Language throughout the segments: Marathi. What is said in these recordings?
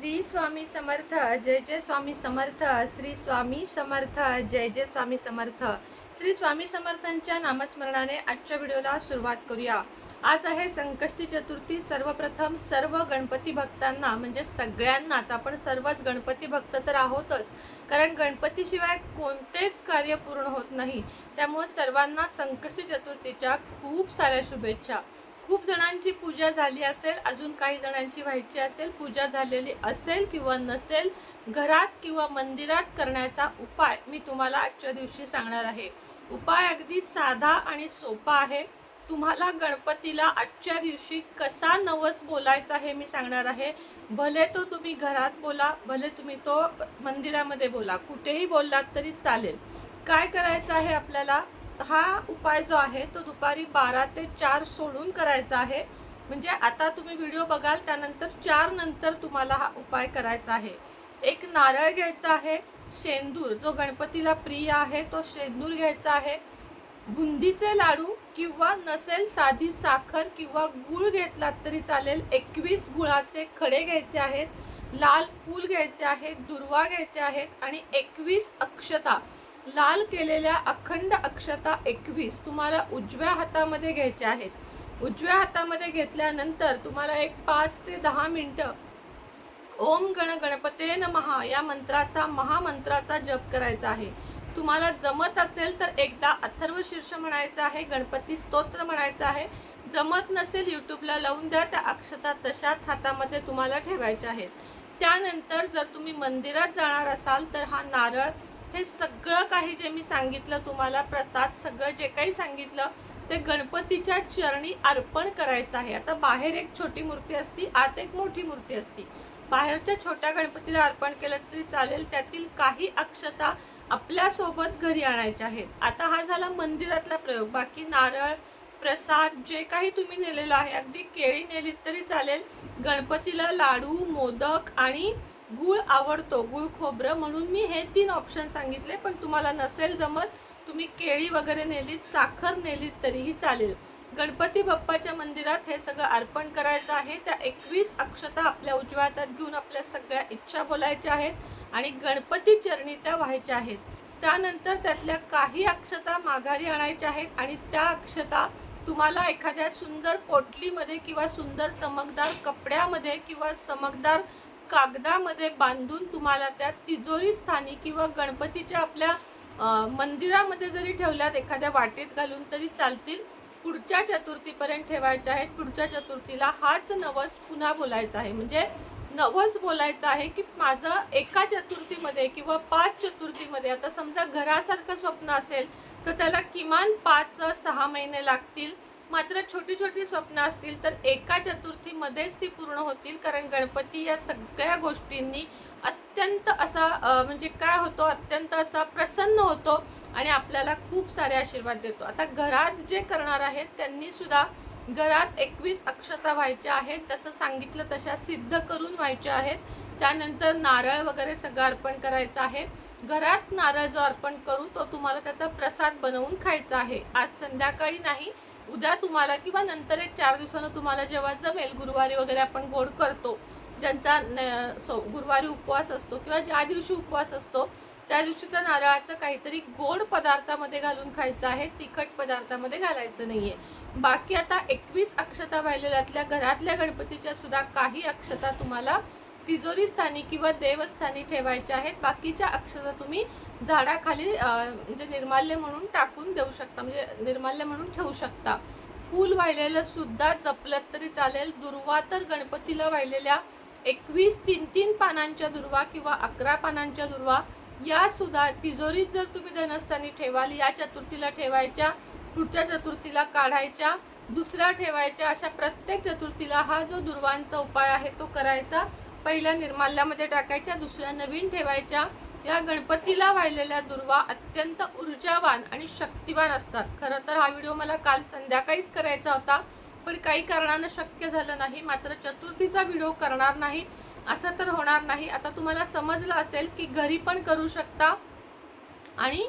श्री स्वामी समर्थ जय जय स्वामी समर्थ श्री स्वामी समर्थ जय जय स्वामी समर्थ. श्री स्वामी समर्थांच्या नामस्मरणाने आजच्या व्हिडिओला सुरुवात करूया. आज आहे संकष्टी चतुर्थी. सर्वप्रथम सर्व गणपती भक्तांना म्हणजे सगळ्यांनाच आपण सर्वच गणपती भक्त तर आहोतच कारण गणपतीशिवाय कोणतेच कार्य पूर्ण होत नाही. त्यामुळे सर्वांना संकष्टी चतुर्थीच्या खूप साऱ्या शुभेच्छा. खूप जणांची पूजा झाली असेल अजून काही जणांची व्हायची असेल पूजा झालेली असेल किंवा नसेल घरात किंवा मंदिरात करण्याचा उपाय मी तुम्हाला आजच्या दिवशी सांगणार आहे. उपाय अगदी साधा आणि सोपा आहे. तुम्हाला गणपतीला आजच्या दिवशी कसा नवस बोलायचा हे मी सांगणार आहे. भले तो तुम्ही घरात बोला भले तुम्ही तो मंदिरामध्ये बोला कुठेही बोललात तरी चालेल. काय करायचं आहे आपल्याला? हा उपाय जो आहे तो दुपारी बारा ते चार सोडून करायचा आहे. म्हणजे आता तुम्ही व्हिडिओ बघाल त्यानंतर चार नंतर तुम्हाला हा उपाय करायचा आहे. एक नारळ घ्यायचा आहे शेंदूर जो गणपतीला प्रिय आहे तो शेंदूर घ्यायचा आहे. बुंदीचे लाडू किंवा नसेल साधी साखर किंवा गुळ घेतलात तरी चालेल. एकवीस गुळाचे खडे घ्यायचे आहेत लाल फूल घ्यायचे आहेत दुर्वा घ्यायचे आहेत आणि एकवीस अक्षता. लाल केलेल्या अखंड अक्षता एकवीस तुम्हाला उजव्या हातामध्ये घ्यायच्या आहेत. उजव्या हातामध्ये घेतल्यानंतर तुम्हाला एक पाच ते दहा मिनटं ओम गण गणपते नमहा या मंत्राचा महामंत्राचा जप करायचा आहे. तुम्हाला जमत असेल तर एकदा अथर्व शीर्ष म्हणायचं आहे गणपती स्तोत्र म्हणायचं आहे. जमत नसेल यूट्यूबला लावून द्या त्या अक्षता तशाच हातामध्ये तुम्हाला ठेवायच्या आहेत. त्यानंतर जर तुम्ही मंदिरात जाणार असाल तर हा नारळ हे सगळं काही जे मी सांगितलं तुम्हाला प्रसाद सगळं जे काही सांगितलं ते गणपतीच्या चरणी अर्पण करायचं आहे. आता बाहेर एक छोटी मूर्ती असती आत एक मोठी मूर्ती असती. बाहेरच्या छोट्या गणपतीला अर्पण केलं तरी चालेल त्यातील काही अक्षता आपल्यासोबत घरी आणायच्या आहेत. आता हा झाला मंदिरातला प्रयोग. बाकी नारळ प्रसाद जे काही तुम्ही नेलेलं आहे अगदी केळी नेलीत तरी चालेल. गणपतीला लाडू मोदक आणि गुळ आवडतो गुळ खोबरं म्हणून मी हे तीन ऑप्शन सांगितले पण तुम्हाला नसेल जमत तुम्ही केळी वगैरे नेलीत साखर नेलीत तरीही चालेल. गणपती बाप्पाच्या मंदिरात हे सगळं अर्पण करायचं आहे त्या एकवीस अक्षता आपल्या उजव्या हातात घेऊन आपल्या सगळ्या इच्छा बोलायच्या आहेत आणि गणपती चरणी त्या व्हायच्या आहेत. त्यानंतर त्यातल्या काही अक्षता माघारी आणायच्या आहेत आणि त्या अक्षता तुम्हाला एखाद्या सुंदर पोटलीमध्ये किंवा सुंदर चमकदार कपड्यामध्ये किंवा चमकदार कागदामध्ये बांधून तुम्हाला त्या तिजोरी स्थानी किंवा गणपतीच्या आपल्या मंदिरामध्ये जरी ठेवल्यात एखाद्या वाटेत घालून तरी चालतील. पुढच्या चतुर्थीपर्यंत ठेवायच्या आहेत. पुढच्या चतुर्थीला हाच नवस पुन्हा बोलायचा आहे. म्हणजे नवस बोलायचं आहे की माझं एका चतुर्थीमध्ये किंवा पाच चतुर्थीमध्ये आता समजा घरासारखं स्वप्न असेल तर त्याला किमान पाच सहा महिने लागतील. मात्र छोटी छोटी स्वप्न असतील तर एका चतुर्थीमध्येच ती पूर्ण होतील. कारण गणपती या सगळ्या गोष्टींनी अत्यंत असा म्हणजे काय होतो अत्यंत असा प्रसन्न होतो आणि आपल्याला खूप सारे आशीर्वाद देतो. आता घरात जे करणार आहेत त्यांनी सुद्धा घरात एकवीस अक्षता व्हायच्या आहेत जसं सांगितलं तशा सिद्ध करून व्हायच्या आहेत. त्यानंतर नारळ वगैरे सगळं अर्पण करायचं आहे. घरात नारळ जो अर्पण करू तो तुम्हाला त्याचा प्रसाद बनवून खायचा आहे. आज संध्याकाळी नाही उद्या तुम्हाला किंवा नंतर एक चार दिवसानं तुम्हाला जेव्हा जमेल गुरुवारी वगैरे आपण गोड करतो ज्यांचा न- सो गुरुवारी उपवास असतो किंवा ज्या दिवशी उपवास असतो त्या दिवशी त्या नारळाचं काहीतरी गोड पदार्थामध्ये घालून खायचं आहे तिखट पदार्थामध्ये घालायचं नाही आहे बाकी आता एकवीस अक्षता वाहिलेल्यातल्या घरातल्या गणपतीच्या सुद्धा काही अक्षता तुम्हाला तिजोरी स्थानी किंवा देवस्थानी ठेवायच्या आहेत. बाकीच्या अक्षता तुम्ही झाडाखाली म्हणजे निर्माल्य म्हणून टाकून देऊ शकता म्हणजे निर्माल्य म्हणून ठेवू शकता. फूल वाहिलेलं सुद्धा जपलं तरी चालेल. दुर्वा तर गणपतीला वाहिलेल्या एकवीस तीन तीन पानांच्या दुर्वा किंवा अकरा पानांच्या दुर्वा या सुद्धा तिजोरीत जर तुम्ही धनस्थानी ठेवाल या चतुर्थीला ठेवायच्या पुढच्या चतुर्थीला काढायच्या दुसऱ्या ठेवायच्या अशा प्रत्येक चतुर्थीला हा जो दुर्वांचा उपाय आहे तो करायचा. पहिल्या निर्माल्यामध्ये टाकायच्या दुसऱ्या नवीन ठेवायच्या. या गणपतीला वाहिलेल्या दुर्वा अत्यंत ऊर्जावान आणि शक्तिवान असतात. खरं तर हा व्हिडिओ मला काल संध्याकाळीच करायचा होता पण काही कारणानं शक्य झालं नाही. मात्र चतुर्थीचा व्हिडिओ करणार नाही असं तर होणार नाही. आता तुम्हाला समजलं असेल की घरी पण करू शकता आणि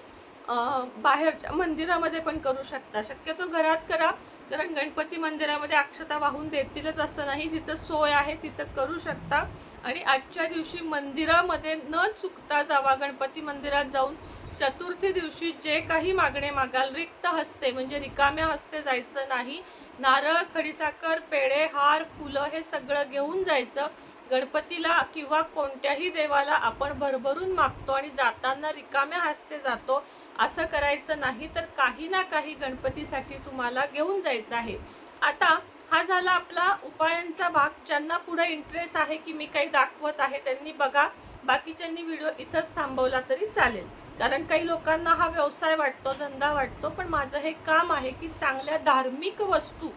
बाहेरच्या मंदिरामध्ये पण करू शकता. शक्यतो घरात करा. कारण गणपती मंदिरामध्ये अक्षता वाहून देतीलच असं नाही. जिथं सोय आहे तिथं करू शकता. आणि आजच्या दिवशी मंदिरामध्ये न चुकता जावा. गणपती मंदिरात जाऊन चतुर्थी दिवशी जे काही मागणे मागाल रिक्त हस्ते म्हणजे रिकाम्या हस्ते जायचं नाही. नारळ खडीसाखर पेढे हार फुलं हे सगळं घेऊन जायचं. गणपतीला किंवा कोणत्याही देवाला आपण भरभरून मागतो आणि जाताना रिकाम्या हस्ते जातो असं करायचं नाही तर काही ना काही गणपतीसाठी तुम्हाला घेऊन जायचं आहे. आता हा झाला आपला उपायांचा भाग ज्यांना पुढे इंटरेस्ट आहे की मी काही दाखवत आहे त्यांनी बघा. बाकीच्यांनी व्हिडिओ इथंच थांबवला तरी चालेल. कारण काही लोकांना हा व्यवसाय वाटतो धंदा वाटतो पण माझं हे काम आहे की चांगल्या धार्मिक वस्तू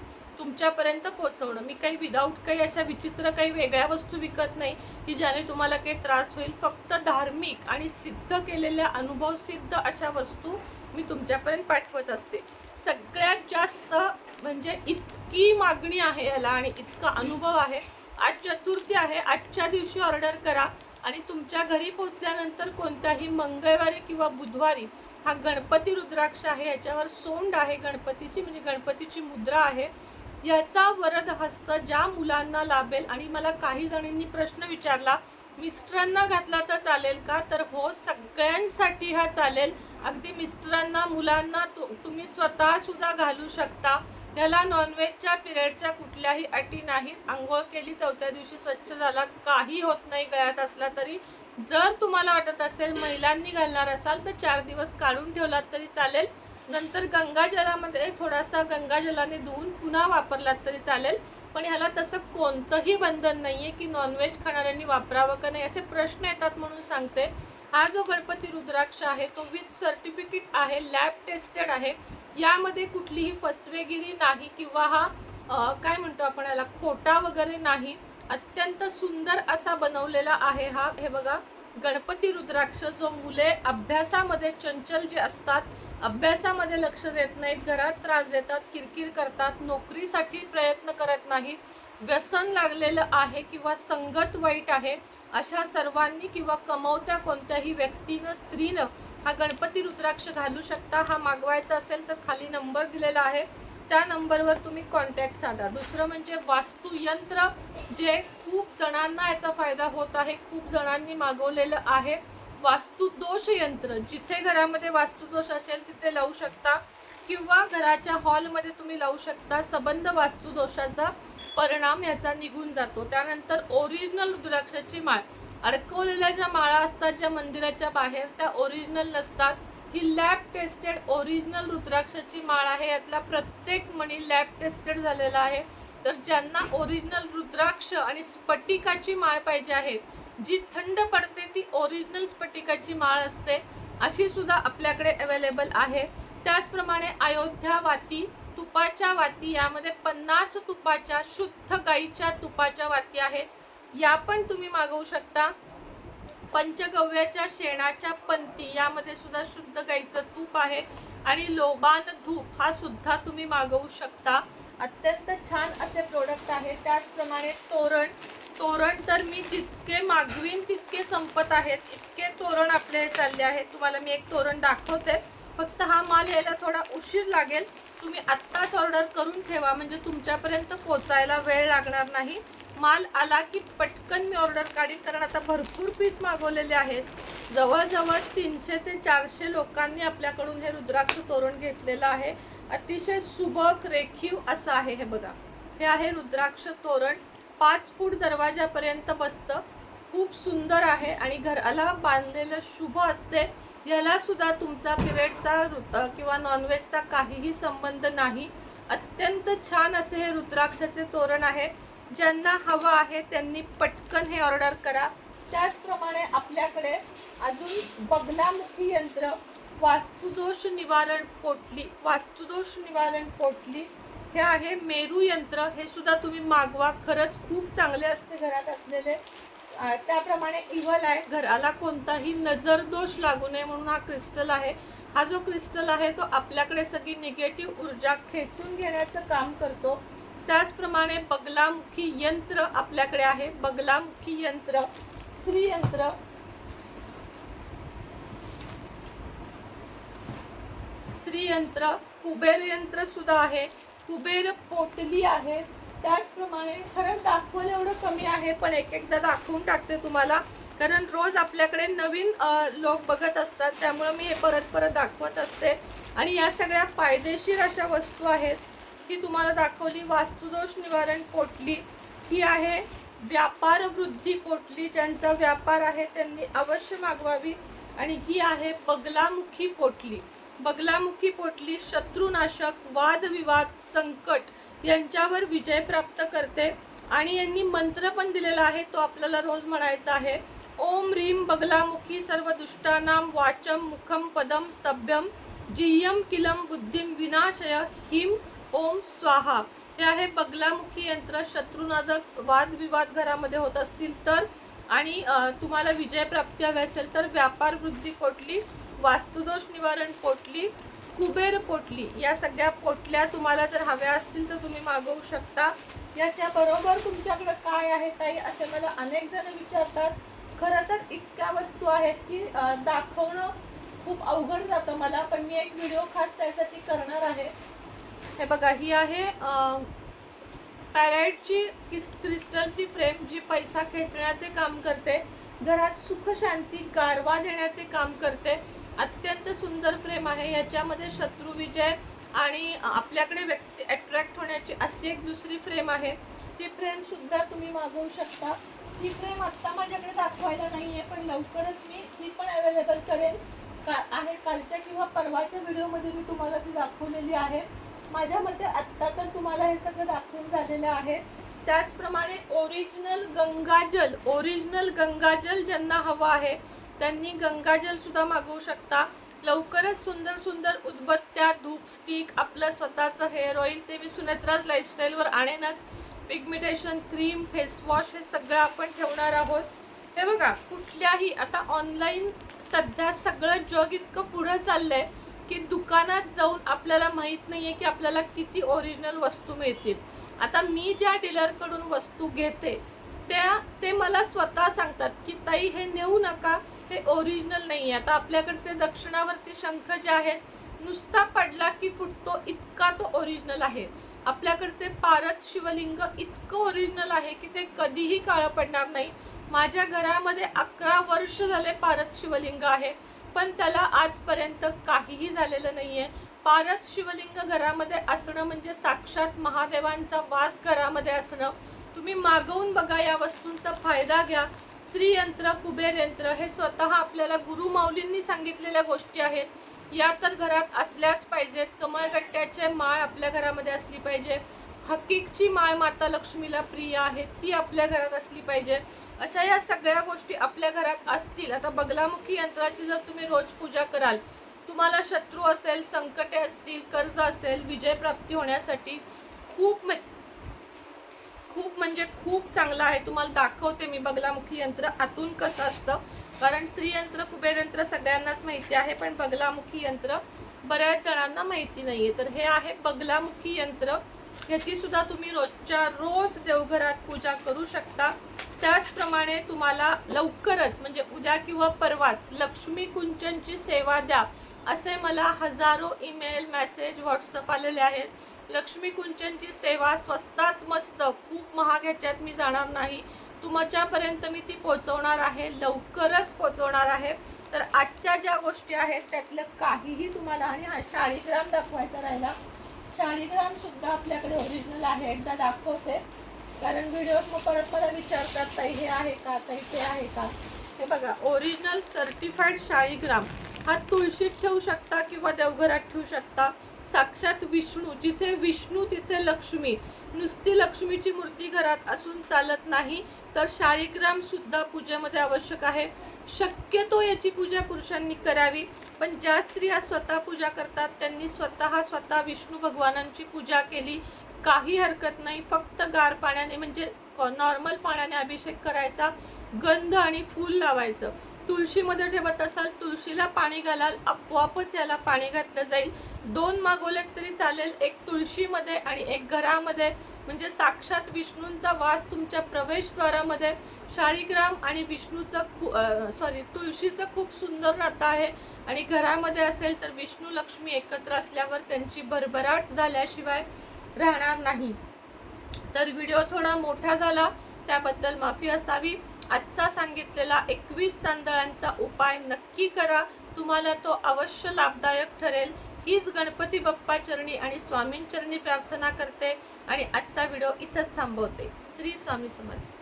तुमच्यापर्यंत पोहोचवणं. मी काही विदाऊट काही अशा विचित्र काही वेगळ्या वस्तू विकत नाही की ज्याने तुम्हाला काही त्रास होईल. फक्त धार्मिक आणि सिद्ध केलेल्या अनुभव सिद्ध अशा वस्तू मी तुमच्यापर्यंत पाठवत असते. सगळ्यात जास्त म्हणजे इतकी मागणी आहे याला आणि इतका अनुभव आहे. आज चतुर्थी आहे. आजच्या दिवशी ऑर्डर करा. आणि तुमच्या घरी पोहोचल्यानंतर कोणत्याही मंगळवारी किंवा बुधवारी हा गणपती रुद्राक्ष आहे. याच्यावर सोंड आहे. गणपतीची म्हणजे गणपतीची मुद्रा आहे. याचा वरद हस्त ज्या मुलांना लाभेल आणि मला काही जणांनी प्रश्न विचारला मिस्टरांना घातला तर चालेल का? तर हो सगळ्यांसाठी हा चालेल. अगदी मिस्टरांना मुलांना तु तुम्ही स्वतःसुद्धा घालू शकता. त्याला नॉनव्हेजच्या पिरियडच्या कुठल्याही अटी नाहीत आंघोळ केली चौथ्या दिवशी स्वच्छ झाला काही होत नाही गळ्यात असला तरी. जर तुम्हाला वाटत असेल महिलांनी घालणार असाल तर चार दिवस काढून ठेवलात तरी चालेल. नंतर गंगाजलामध्ये थोडासा गंगाजलाने धुवून पुन्हा वापरलात तरी चालेल. पण ह्याला तसं कोणतंही बंधन नाही आहे की नॉनव्हेज खाणाऱ्यांनी वापरावं का नाही असे प्रश्न येतात म्हणून सांगते. हा जो गणपती रुद्राक्ष आहे तो विथ सर्टिफिकेट आहे लॅब टेस्टेड आहे. यामध्ये कुठलीही फसवेगिरी नाही किंवा हा काय म्हणतो आपण याला खोटा वगैरे नाही. अत्यंत सुंदर असा बनवलेला आहे हा. हे बघा गणपती रुद्राक्ष जो मुले अभ्यासामध्ये चंचल जे असतात अभ्यासामध्ये लक्ष देत नाहीत घरात त्रास देतात किरकिर करतात नोकरीसाठी प्रयत्न करत नाहीत व्यसन लागलेलं आहे किंवा संगत वाईट आहे अशा सर्वांनी किंवा कमवत्या कोणत्याही व्यक्तीनं स्त्रीनं हा गणपती रुद्राक्ष घालू शकता हा मागवायचा असेल तर खाली नंबर दिलेला आहे. त्या नंबरवर तुम्ही कॉन्टॅक्ट साधा. दुसरं म्हणजे वास्तुयंत्र जे खूप जणांना याचा फायदा होत आहे खूप जणांनी मागवलेलं आहे. वास्तुदोष यंत्र जिथे घरामध्ये वास्तुदोष असेल तिथे लावू शकता. किंवा घराच्या हॉलमध्ये तुम्ही लावू शकता सबंध वास्तुदोषाचा परिणाम याचा निघून जातो. त्यानंतर ओरिजिनल रुद्राक्षाची माळ. अडकवलेल्या ज्या माळा असतात ज्या मंदिराच्या बाहेर त्या ओरिजिनल नसतात. ही लॅब टेस्टेड ओरिजिनल रुद्राक्षाची माळ आहे. यातला प्रत्येक मणी लॅब टेस्टेड झालेला आहे. तर ज्यांना ओरिजिनल रुद्राक्ष आणि स्फटिकाची माळ पाहिजे आहे जी थंड पडते ती ओरिजिनल स्फटिकाची माळ असते अशी सुद्धा आपल्याकडे अवेलेबल आहे. त्याचप्रमाणे अयोध्या वाती तुपाच्या वाती यामध्ये पन्नास तुपाच्या शुद्ध गाईच्या तुपाच्या वाती आहेत. या पण तुम्ही मागवू शकता. पंचगव्याच्या शेणाच्या पंती यामध्ये सुद्धा शुद्ध गाईचं तूप आहे. आणि लोबान धूप हा सुद्धा तुम्ही मागवू शकता. अत्यंत छान असे प्रोडक्ट आहे त्याचप्रमाणे तोरण. तोरण तर मी जितके मागवीन तितके संपत आहेत. इतके तोरण आपले चालले आहेत. तुम्हाला मी एक तोरण दाखवते. फक्त हा माल यायला थोडा उशीर लागेल. तुम्ही आत्ताच ऑर्डर करून ठेवा. म्हणजे तुमच्यापर्यंत पोचायला वेळ लागणार नाही. माल आला की पटकन मी ऑर्डर काढीन. कारण आता भरपूर पीस मागवलेले आहेत. जवळजवळ तीनशे ते चारशे लोकांनी आपल्याकडून हे रुद्राक्ष तोरण घेतलेलं आहे. अतिशय सुबक रेखीव असं आहे हे बघा. हे आहे रुद्राक्ष तोरण. पाच फूट दरवाजापर्यंत बसतं. खूप सुंदर आहे आणि घराला बांधलेलं शुभ असते. याला सुद्धा तुमचा पिरियडचा किंवा नॉनव्हेजचा काहीही संबंध नाही. अत्यंत छान असे हे रुद्राक्षाचे तोरण आहे. ज्यांना हवं आहे त्यांनी पटकन हे ऑर्डर करा. त्याचप्रमाणे आपल्याकडे अजून बगलामुखी यंत्र वास्तुदोष निवारण पोटली वास्तुदोष निवारण पोटली हे आहे मेरू यंत्र. हे सुद्धा तुम्ही मागवा. खरंच खूप चांगले असते घरात असलेले. त्याप्रमाणे इव्हल आहे. घराला कोणताही नजर दोष लागू नये म्हणून हा क्रिस्टल आहे. हा जो क्रिस्टल आहे तो आपल्याकडे सगळी निगेटिव्ह ऊर्जा खेचून घेण्याचं काम करतो. त्याचप्रमाणे बगलामुखी यंत्र आपल्याकडे आहे. बगलामुखी यंत्र श्रीयंत्र श्रीयंत्र कुबेर यंत्र सुद्धा आहे. कुबेर पोटली आहे. त्याचप्रमाणे खरंच दाखवलं एवढं कमी आहे पण एक एकदा दाखवून टाकते तुम्हाला. कारण रोज आपल्याकडे नवीन लोक बघत असतात त्यामुळं मी हे परत परत दाखवत असते. आणि या सगळ्या फायदेशीर अशा वस्तू आहेत की तुम्हाला दाखवली वास्तुदोष निवारण पोटली. ही आहे व्यापार वृद्धी पोटली ज्यांचा व्यापार आहे त्यांनी अवश्य मागवावी. आणि ही आहे बगलामुखी पोटली. बगलामुखी पोटली शत्रुनाशक वादविवाद संकट यांच्यावर विजय प्राप्त करते. आणि यांनी मंत्र पण दिलेला आहे तो आपल्याला रोज म्हणायचा आहे. ओम रीम बगलामुखी सर्व दुष्टानाम वाचम मुखम पदम स्तभ्यम जियम किलम बुद्धिम विनाशय हिम ओम स्वाहा. हे आहे बगलामुखी यंत्र. शत्रुनादक वादविवाद घरामध्ये होत असतील तर. आणि तुम्हाला विजय प्राप्ती हवी असेल तर व्यापार वृद्धी पोटली वास्तुदोष निवारण पोटली कुबेर पोटली या सगळ्या पोटल्या तुम्हाला जर हव्या असतील तर तुम्ही मागवू शकता. याच्या बरोबर तुमच्याकडे काय आहे ताई असे मला अनेक जण विचारतात. खरं तर इतक्या वस्तू आहेत की दाखवणं खूप अवघड जातं मला पण मी एक व्हिडिओ खास त्यासाठी करणार आहे. हे बघा ही आहे पॅराईटची क्रिस्टलची फ्रेम जी पैसा खेचण्याचे काम करते. घरात सुख शांती गारवा देण्याचे काम करते. अत्यंत सुंदर फ्रेम आहे. याच्यामध्ये शत्रू विजय आणि आपल्याकडे व्यक्ती अट्रॅक्ट होण्याची अशी एक दुसरी फ्रेम आहे. ती फ्रेम सुद्धा तुम्ही मागवू शकता. ती फ्रेम आत्ता माझ्याकडे दाखवायला नाही आहे पण लवकरच मी ती पण अवेलेबल करेन. का आहे कालच्या किंवा परवाच्या व्हिडिओमध्ये मी तुम्हाला ती दाखवलेली आहे. माझ्या मते आत्ता तर तुम्हाला हे सगळं दाखवून झालेलं आहे. त्याचप्रमाणे ओरिजिनल गंगाजल ओरिजिनल गंगाजल ज्यांना हवं आहे त्यांनी गंगाजल सुद्धा मागवू शकता. लवकरच सुंदर सुंदर उदबत्त्या धूप स्टिक आपलं स्वतःचं हेअर ऑइल ते मी सुनेत्राज लाईफस्टाईलवर आणेनच. पिगमिटेशन क्रीम फेसवॉश हे सगळं आपण ठेवणार आहोत. हे बघा कुठल्याही आता ऑनलाईन सध्या सगळं जग इतकं पुढं चाललंय की दुकानात जाऊन आपल्याला माहीत नाही आहे की आपल्याला किती ओरिजिनल वस्तू मिळतील. आता मी ज्या डीलरकडून वस्तू घेते त्या ते मला स्वतः सांगतात की ताई हे नेऊ नका. हे ओरिजिनल नाही आहे आता आपल्याकडचे दक्षिणावरती शंख जे आहेत नुसता पडला की फुटतो इतका तो ओरिजिनल आहे. आपल्याकडचे पारत शिवलिंग इतकं ओरिजिनल आहे की ते कधीही काळं पडणार नाही. माझ्या घरामध्ये अकरा वर्ष झाले पारत शिवलिंग आहे पण त्याला आजपर्यंत काहीही झालेलं नाही आहे पारत शिवलिंग घरामध्ये असणं म्हणजे साक्षात महादेवांचा वास घरामध्ये असणं. तुम्ही मागवून बघा या वस्तूंचा फायदा घ्या. श्रीयंत्र कुबेर यंत्र हे स्वतः आपल्याला गुरु माऊलींनी सांगितलेल्या गोष्टी आहेत. या तर घरात असल्याच पाहिजेत. कमळगट्ट्याचे माळ आपल्या घरामध्ये असली पाहिजे. हकीकची माळ माता लक्ष्मीला प्रिय आहे ती आपल्या घरात असली पाहिजे. अशा या सगळ्या गोष्टी आपल्या घरात असतील. आता बगलामुखी यंत्राची जर तुम्ही रोज पूजा कराल तुम्हाला शत्रू असेल संकटे असतील कर्ज असेल विजय प्राप्ती होण्यासाठी खूप खूप म्हणजे खूप चांगलं आहे. तुम्हाला दाखवते मी बगलामुखी यंत्र. आतून कसं असतं? कारण श्रीयंत्र कुबेर यंत्र सगळ्यांनाच माहिती आहे पण बगलामुखी यंत्र बऱ्याच जणांना माहिती नाही आहे तर हे आहे बगलामुखी यंत्र. ह्याची सुद्धा तुम्ही रोजच्या रोज देवघरात पूजा करू शकता. त्याचप्रमाणे तुम्हाला लवकरच म्हणजे उद्या किंवा परवाच लक्ष्मी कुंचनची सेवा द्या. असे मला हजारो ईमेल मेसेज व्हॉट्सअप आलेले आहेत. लक्ष्मी कुंचनची सेवा स्वस्तात मस्त खूप महाग ह्याच्यात मी जाणार नाही. तुमच्यापर्यंत मी ती पोचवणार आहे लवकरच पोचवणार आहे. तर आजच्या ज्या गोष्टी आहेत त्यातलं काहीही तुम्हाला आणि हा शाळीग्राम दाखवायचा राहिला. शाळीग्रामसुद्धा आपल्याकडे ओरिजिनल आहे एकदा दाखवते. कारण व्हिडिओ मग परत मला विचारतात ताई हे आहे का? ताई ते आहे का? हे बघा ओरिजिनल सर्टिफाईड शाळीग्राम. हा तुळशीत ठेवू शकता किंवा देवघरात ठेवू शकता. साक्षात विष्णू जिथे विष्णू तिथे लक्ष्मी. नुसती लक्ष्मीची मूर्ती घरात असून चालत नाही तर शाळीग्राम सुद्धा पूजेमध्ये आवश्यक आहे. शक्यतो याची पूजा पुरुषांनी करावी पण ज्या स्त्रिया स्वतः पूजा करतात त्यांनी स्वतः स्वतः विष्णू भगवानांची पूजा केली काही हरकत नाही. फक्त गार पाण्याने म्हणजे नॉर्मल पाण्याने अभिषेक करायचा गंध आणि फूल लावायचं. तुळशीमध्ये ठेवत असाल तुळशीला पाणी घालाल आपोआपच याला पाणी घातलं जाईल. दोन मागवलेत तरी चालेल एक तुळशीमध्ये आणि एक घरामध्ये. म्हणजे साक्षात विष्णूंचा वास तुमच्या प्रवेशद्वारामध्ये. शाळीग्राम आणि विष्णूचं सॉरी तुळशीचं खूप सुंदर नातं आहे. आणि घरामध्ये असेल तर विष्णू लक्ष्मी एकत्र असल्यावर त्यांची भरभराट झाल्याशिवाय राहणार नाही. तर व्हिडिओ थोडा मोठा झाला त्याबद्दल माफी असावी. आजचा सांगितलेला एकवीस तांदळांचा उपाय नक्की करा. तुम्हाला तो अवश्य लाभदायक ठरेल. हीच गणपती बाप्पा चरणी आणि स्वामींचरणी प्रार्थना करते आणि आजचा व्हिडिओ इथंच थांबवते. श्री स्वामी समर्थ.